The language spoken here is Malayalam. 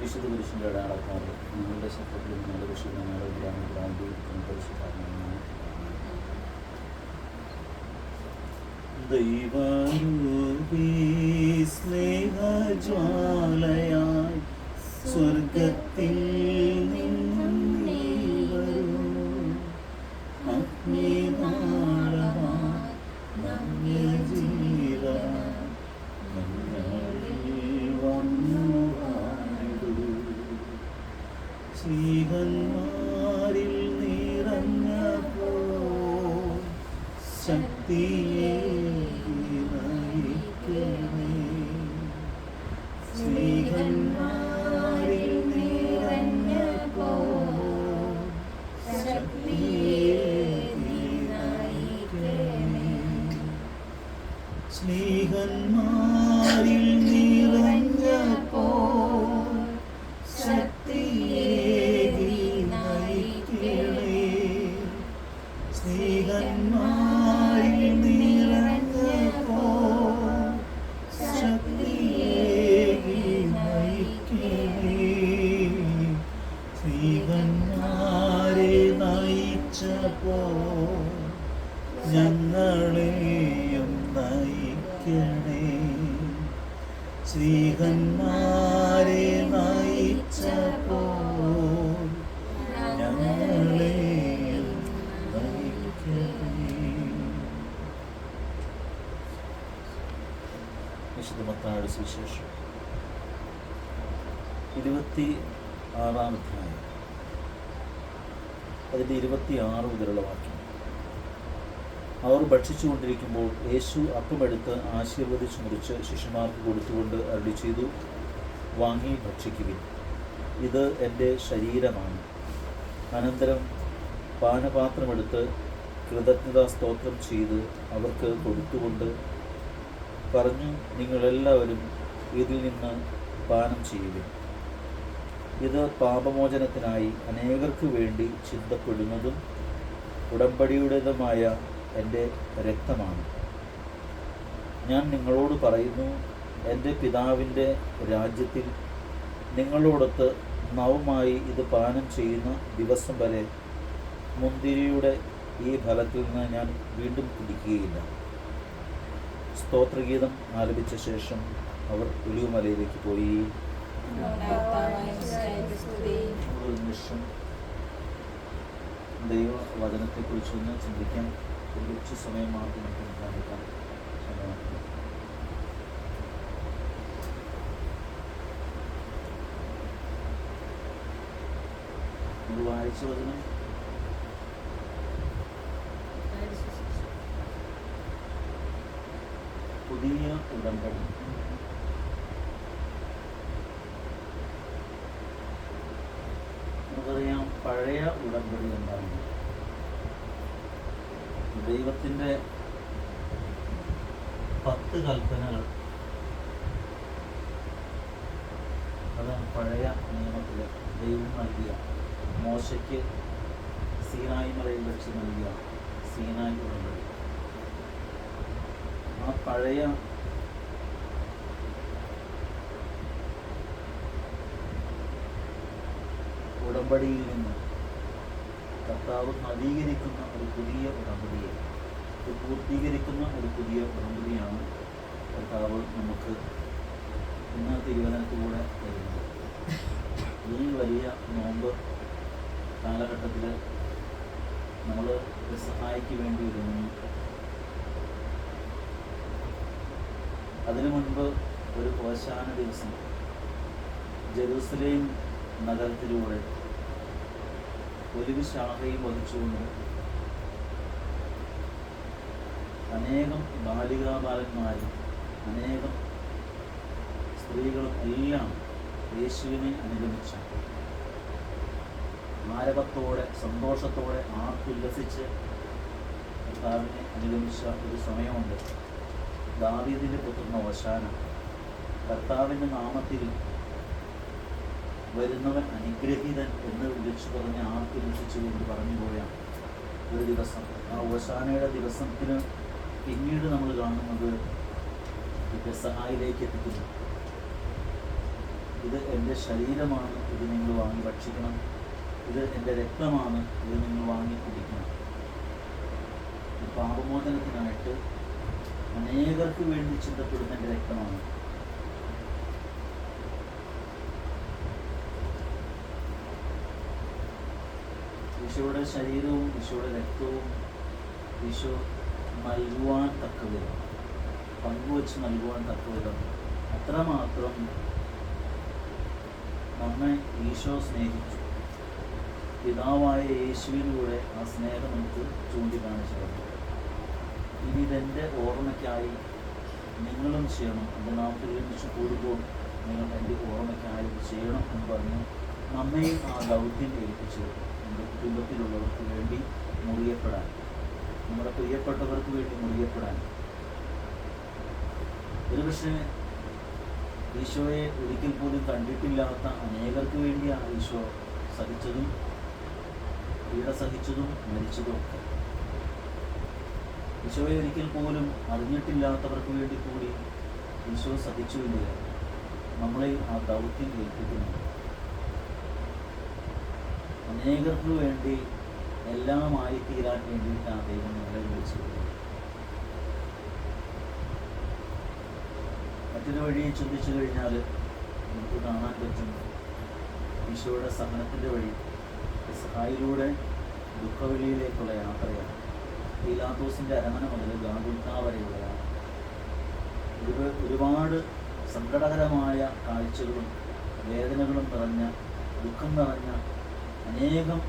വിശുദ്ധ പുരുഷന്റെ അടയാളക്കാർ നിങ്ങളുടെ ശബ്ദത്തിൽ നിങ്ങളുടെ വിശുദ്ധ ഞങ്ങളുടെ ഗ്രാമ ഗ്രാമീകരിക്കുന്ന പരിശുദ്ധാത്മാവിനാണ് ദൈവരൂപീ ശക്തിയെ നയിക്കണേ ശ്രീഹന്മാരിൽ നിറഞ്ഞപ്പോ ശക്തിയെ നയിക്കണേ സ്നേഹന്മാരിൽ ശ്രീഹന്മാരെ നയിച്ചപ്പോ ഞങ്ങളെയും നയിക്കണേ വിശുദ്ധ മത്തായുടെ സുവിശേഷം. ഇരുപത്തി ആറാം അധ്യായം. അതിന്റെ ഇരുപത്തി ആറ് മുതലുള്ള വാക്യം. അവർ ഭക്ഷിച്ചുകൊണ്ടിരിക്കുമ്പോൾ യേശു അപ്പമെടുത്ത് ആശീർവദിച്ച് മുറിച്ച് ശിഷ്യന്മാർക്ക് കൊടുത്തുകൊണ്ട് അരുളി ചെയ്തു വാങ്ങി ഭക്ഷിക്കുവിൻ. ഇത് എന്റെ ശരീരമാണ്. അനന്തരം പാനപാത്രമെടുത്ത് കൃതജ്ഞതാ സ്തോത്രം ചെയ്ത് അവർക്ക് കൊടുത്തുകൊണ്ട് പറഞ്ഞു നിങ്ങളെല്ലാവരും ഇതിൽ നിന്ന് പാനം ചെയ്യുവിൻ. ഇത് പാപമോചനത്തിനായി അനേകർക്ക് വേണ്ടി ചിന്തപ്പെടുന്നതും ഉടമ്പടിയുടേതുമായ എന്റെ രക്തമാണ്. ഞാൻ നിങ്ങളോട് പറയുന്നു എന്റെ പിതാവിന്റെ രാജ്യത്തിൽ നിങ്ങളോടൊത്ത് നവമായി ഇത് പാനം ചെയ്യുന്ന ദിവസം വരെ മുന്തിരിയുടെ ഈ ഫലത്തിൽ നിന്ന് ഞാൻ വീണ്ടും കുടിക്കുകയില്ല. സ്തോത്രഗീതം ആലപിച്ച ശേഷം അവർ ഒലിവുമലയിലേക്ക് പോയി. വചനത്തെക്കുറിച്ചൊന്ന് ചിന്തിക്കാൻ കുറച്ച് സമയം മാത്രം നമുക്ക് വചനം. പുതിയ ഉടമ്പടി. നമുക്കറിയാം പഴയ ഉടമ്പടി എന്താണ് ദൈവത്തിന്റെ പത്ത് കൽപ്പനകൾ. അതാണ് പഴയ നിയമത്തിൽ ദൈവം നൽകിയ. മോശയ്ക്ക് സീനായി മലയിൽ വെച്ച് നൽകിയ സീനായി ഉടമ്പടി. ആ പഴയ ഉടമ്പടിയിൽ നിന്ന് കർത്താവ് നവീകരിക്കുന്ന ഒരു പുതിയ ഉടമ്പടിയെ പൂർത്തീകരിക്കുന്ന ഒരു പുതിയ ഉടമ്പടിയാണ് കർത്താവ് നമുക്ക് ഇന്ന് തിരുവനന്തപുരത്തിലൂടെ തരുന്നത്. ഈ വലിയ നോമ്പ് കാലഘട്ടത്തിൽ നമ്മൾ സഹായിക്ക് വേണ്ടി ഒരുങ്ങുന്നു. അതിനു മുൻപ് ഒരു ഓശാന ദിവസം ജെറൂസലേം നഗരത്തിലൂടെ ഒലിവ് ശാഖയും വഹിച്ചുകൊണ്ട് അനേകം ബാലികാബാലന്മാരും അനേകം സ്ത്രീകളും എല്ലാം യേശുവിനെ അനുഗമിച്ചു. ആരവത്തോടെ സന്തോഷത്തോടെ ആർക്കുല്ലസിച്ച് കർത്താവിനെ അനുഗമിച്ച ഒരു സമയമുണ്ട്. ദാവീദിന്റെ പുത്രൻ ഓശാന കർത്താവിന്റെ നാമത്തിൽ വരുന്നവൻ അനുഗ്രഹീതൻ എന്ന് വിളിച്ചു പറഞ്ഞ് പറഞ്ഞു പോയാണ് ഒരു ദിവസം. ആ ഓശാനയുടെ ദിവസത്തിന് പിന്നീട് നമ്മൾ കാണുന്നത് ഈ പെസഹായിലേക്ക് എത്തിക്കുന്നു. ഇത് എന്റെ ശരീരമാണ് ഇത് നിങ്ങൾ വാങ്ങി ഭക്ഷിക്കണം. ഇത് എന്റെ രക്തമാണ് ഇത് നിങ്ങൾ വാങ്ങി കുടിക്കണം. പാപമോചനത്തിനായിട്ട് അനേകർക്ക് വേണ്ടി ചിന്തപ്പെടുന്ന എന്റെ രക്തമാണ്. ഈശോയുടെ ശരീരവും ഈശോയുടെ രക്തവും ഈശോ നൽകുവാൻ തക്കവിധം പങ്കുവച്ച് നൽകുവാൻ തക്കവിധം അത്രമാത്രം നമ്മെ ഈശോ സ്നേഹിച്ചു. പിതാവായ യേശുവിലൂടെ ആ സ്നേഹം നമുക്ക് ചൂണ്ടിക്കാണിച്ചു ഇനി ഇതെന്റെ ഓർമ്മയ്ക്കായി നിങ്ങളും ചെയ്യണം. എന്റെ നാമത്തിൽ ഒരുമിച്ച് കൂടുമ്പോൾ നിങ്ങൾ എന്റെ ഓർമ്മയ്ക്കായി ചെയ്യണം എന്ന് പറഞ്ഞ് നമ്മയും ആ ദൗത്യം ഏൽപ്പിച്ചു. നമ്മുടെ കുടുംബത്തിലുള്ളവർക്ക് വേണ്ടി മുറിയപ്പെടാൻ. നമ്മുടെ പ്രിയപ്പെട്ടവർക്ക് വേണ്ടി മുറിയപ്പെടാൻ. ഒരുപക്ഷെ ഈശോയെ ഒരിക്കൽ പോലും കണ്ടിട്ടില്ലാത്ത അനേകർക്ക് വേണ്ടിയാണ് ഈശോ സഹിച്ചതും പീഡ സഹിച്ചതും മരിച്ചതും ഒക്കെ. ഈശോയെ ഒരിക്കൽ പോലും അറിഞ്ഞിട്ടില്ലാത്തവർക്ക് വേണ്ടി കൂടി ഈശോ സഹിച്ചുവില്ല നമ്മളെ ആ ദൗത്യം ഏൽപ്പിക്കുന്നു. അനേകർക്ക് വേണ്ടി എല്ലാമായി തീരാൻ വേണ്ടിയിട്ടാണ് ദൈവം നമ്മളെ വിളിച്ചത് മറ്റൊരു വഴി ചിന്തിച്ചു കഴിഞ്ഞാൽ നമുക്ക് കാണാൻ പറ്റും. ഈശോയുടെ സഹനത്തിന്റെ വഴി സഹായിലൂടെ ദുഃഖവെളിയിലേക്കുള്ള യാത്രയാണ്. പീലാത്തോസിന്റെ അരമന മുതൽ ഗാഗുൽത്ത വരെയുള്ള യാത്ര ഒരു ഒരുപാട് സങ്കടകരമായ കാഴ്ചകളും വേദനകളും നിറഞ്ഞ ദുഃഖം നിറഞ്ഞ അനേകം